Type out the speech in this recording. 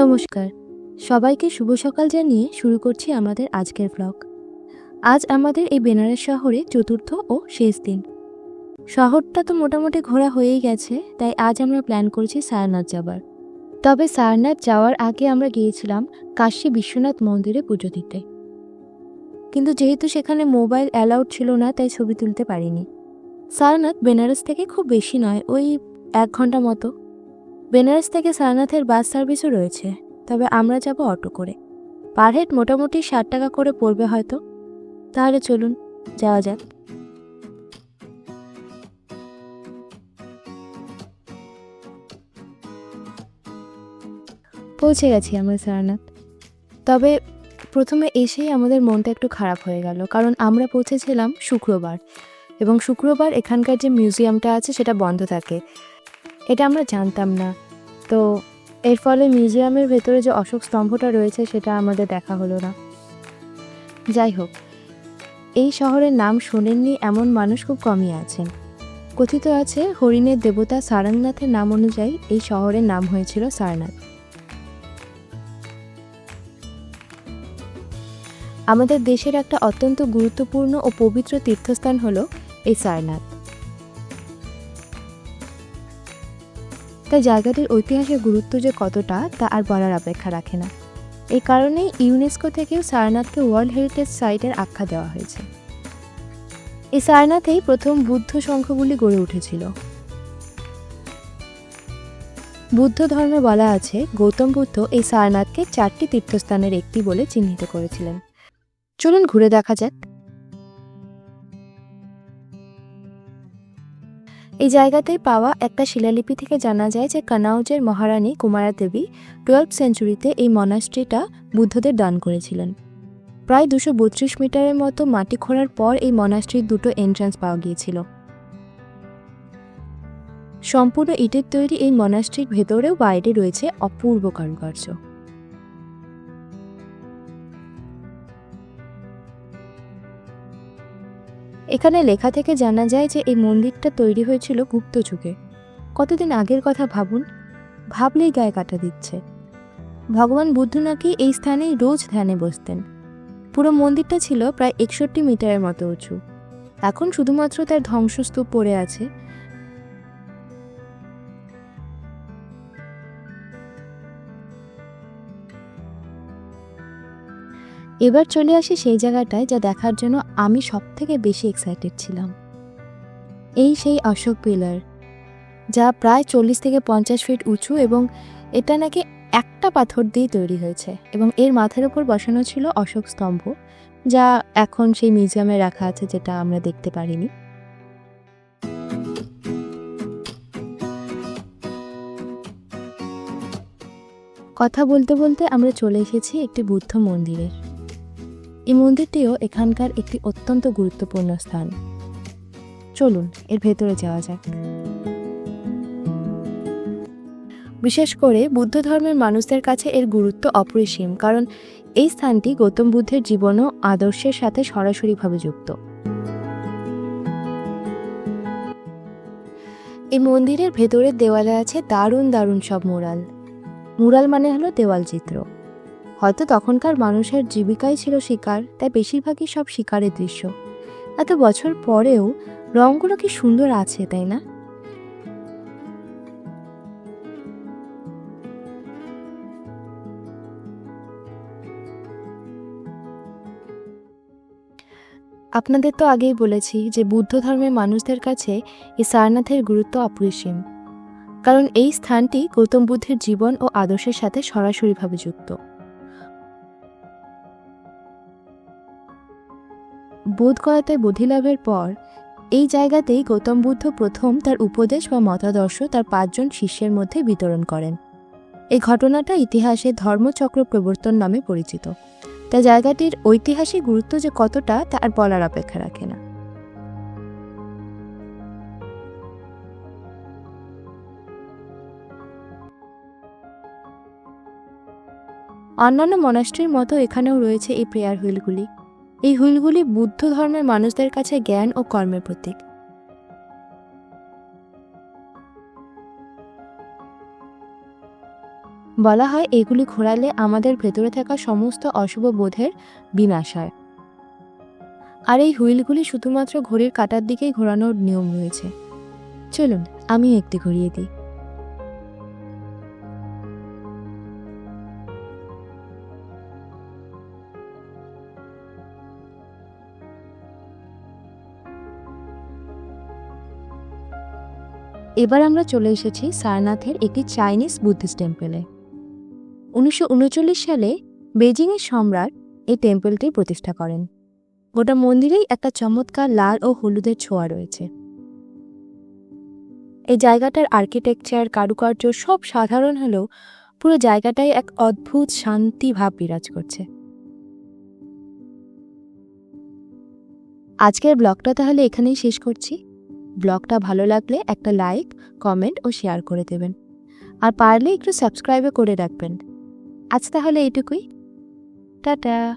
নমস্কার। সবাইকে শুভ সকাল জানিয়ে শুরু করছি আমাদের আজকের ব্লগ আজ আমাদের এই বেনারস শহরে চতুর্থ ও শেষ দিন। শহরটা তো মোটামুটি ঘোরা হয়েই গেছে, তাই আজ আমরা প্ল্যান করছি সারনাথ যাবার। তবে সারনাথ যাওয়ার আগে আমরা গিয়েছিলাম কাশী বিশ্বনাথ মন্দিরে পুজো দিতে। কিন্তু যেহেতু সেখানে মোবাইল অ্যালাউড ছিল না, তাই ছবি তুলতে পারিনি। সারনাথ বেনারস থেকে খুব বেশি নয়, ওই এক ঘণ্টা মতো। বেনারস থেকে সারনাথের বাস সার্ভিসও রয়েছে, তবে আমরা যাব অটো করে। পার হেড মোটামুটি ষাট টাকা করে পড়বে হয়তো। তাহলে চলুন, যাওয়া যাক। পৌঁছে গেছি আমরা, সারনাথ। তবে প্রথমে এসেই আমাদের মনটা একটু খারাপ হয়ে গেল, কারণ আমরা পৌঁছেছিলাম শুক্রবার। এবং শুক্রবার এখানকার যে মিউজিয়ামটা আছে, সেটা বন্ধ থাকে। এটা আমরা জানতাম না। তো এর ফলে মিউজিয়ামের ভেতরে যে অশোক স্তম্ভটা রয়েছে, সেটা আমাদের দেখা হলো না। যাই হোক, এই শহরের নাম শোনেননি এমন মানুষ খুব কমই আছেন। কথিত আছে, হরিণের দেবতা সারংনাথের নাম অনুযায়ী এই শহরের নাম হয়েছিল সারনাথ। আমাদের দেশের একটা অত্যন্ত গুরুত্বপূর্ণ ও পবিত্র তীর্থস্থান হলো এই সারনাথ। তাই জায়গাটির ঐতিহাসিক গুরুত্ব যে কতটা, তা আর বলার অপেক্ষা রাখে না। এই কারণেই ইউনেস্কো থেকেও সারনাথকে ওয়ার্ল্ড হেরিটেজ সাইটের আখ্যা দেওয়া হয়েছে। এই সারনাথেই প্রথম বুদ্ধ সংঘগুলি গড়ে উঠেছিল। বুদ্ধ ধর্মে বলা আছে, গৌতম বুদ্ধ এই সারনাথকে চারটি তীর্থস্থানের একটি বলে চিহ্নিত করেছিলেন। চলুন ঘুরে দেখা যাক। এই জায়গাতেই পাওয়া একটা শিলালিপি থেকে জানা যায় যে কানাউজের মহারানী কুমারা দেবী টুয়েলভ সেঞ্চুরিতে এই মনাস্ট্রিটা বুদ্ধদের দান করেছিলেন। প্রায় দুশো বত্রিশ মিটারের মতো মাটি খোঁড়ার পর এই মনাস্ট্রির দুটো এন্ট্রান্স পাওয়া গিয়েছিল। সম্পূর্ণ ইটের তৈরি এই মনাস্ট্রির ভেতরেও বাইরে রয়েছে অপূর্ব কারুকার্য। এখানে লেখা থেকে জানা যায় যে এই মন্দিরটা তৈরি হয়েছিল গুপ্ত যুগে। কতদিন আগের কথা ভাবুন? ভাবলেই গায়ে কাটা দিচ্ছে। ভগবান বুদ্ধ নাকি এই স্থানেই রোজ ধ্যানে বসতেন। পুরো মন্দিরটা ছিল প্রায় একষট্টি মিটারের মতো উঁচু। এখন শুধুমাত্র তার ধ্বংসস্তূপ পড়ে আছে। এবার চলে আসি সেই জায়গাটায় যা দেখার জন্য আমি সব থেকে বেশি এক্সাইটেড ছিলাম। এই সেই অশোক পিলার যা প্রায় চল্লিশ থেকে পঞ্চাশ ফিট উঁচু এবং এটা নাকি একটা পাথর দিয়ে তৈরি হয়েছে এবং এর মাথার উপর বসানো ছিল অশোক স্তম্ভ, যা এখন সেই মিউজিয়ামে রাখা আছে যেটা আমরা দেখতে পারিনি। কথা বলতে বলতে আমরা চলে এসেছি একটি বুদ্ধ মন্দিরে। এই মন্দিরটিও এখানকার একটি অত্যন্ত গুরুত্বপূর্ণ স্থান। চলুন, এর ভেতরে যাওয়া যাক। বিশেষ করে বুদ্ধ ধর্মের মানুষদের কাছে এর গুরুত্ব অপরিসীম, কারণ এই স্থানটি গৌতম বুদ্ধের জীবন ও আদর্শের সাথে সরাসরিভাবে যুক্ত। এই মন্দিরের ভেতরের দেওয়ালে আছে দারুণ দারুণ সব মুরাল। মুরাল মানে হলো দেওয়াল চিত্র। হয়তো তখনকার মানুষের জীবিকাই ছিল শিকার, তাই বেশিরভাগই সব শিকারের দৃশ্য। এত বছর পরেও রঙগুলো কি সুন্দর আছে, তাই না? আপনাদের তো আগেই বলেছি যে বুদ্ধ ধর্মের মানুষদের কাছে এই সারনাথের গুরুত্ব অপরিসীম। কারণ এই স্থানটি গৌতম বুদ্ধের জীবন ও আদর্শের সাথে সরাসরিভাবে যুক্ত। বোধগয়াতে বোধিলাভের পর, এই জায়গাতেই গৌতম বুদ্ধ প্রথম তার উপদেশ বা মতাদর্শ তার পাঁচজন শিষ্যের মধ্যে বিতরণ করেন। এই ঘটনাটা ইতিহাসে ধর্মচক্র প্রবর্তন নামে পরিচিত। তা জায়গাটির ঐতিহাসিক গুরুত্ব যে কতটা, তা আর বলার অপেক্ষা রাখে না। অন্যান্য মনাস্ট্রির মতো এখানেও রয়েছে এই প্রেয়ার হুইলগুলি। এই হুইলগুলি বুদ্ধ ধর্মের মানুষদের কাছে জ্ঞান ও কর্মের প্রতীক। বলা হয়, এগুলি ঘোরালে আমাদের ভেতরে থাকা সমস্ত অশুভ বোধের বিনাশ হয়। আর এই হুইলগুলি শুধুমাত্র ঘড়ির কাটার দিকেই ঘোরানোর নিয়ম রয়েছে। চলুন আমি একটি ঘুরিয়ে দিই। এবার আমরা চলে এসেছি সারনাথের একটি চাইনিজ বুদ্ধিস্ট টেম্পলে। উনিশশো উনচল্লিশ সালে বেজিংয়ের সম্রাট এই টেম্পলটি প্রতিষ্ঠা করেন। গোটা মন্দিরেই একটা চমৎকার লাল ও হলুদের ছোঁয়া রয়েছে। এই জায়গাটার আর্কিটেকচার, কারুকার্য সব সাধারণ হলেও পুরো জায়গাটায় এক অদ্ভুত শান্তি ভাব বিরাজ করছে। আজকের ব্লগটা তাহলে এখানেই শেষ করছি। ব্লগটা ভালো লাগলে একটা লাইক, কমেন্ট ও শেয়ার করে দেবেন। আর পারলে একটু সাবস্ক্রাইবও করে রাখবেন। আজ তাহলে এইটুকুই। টাটা।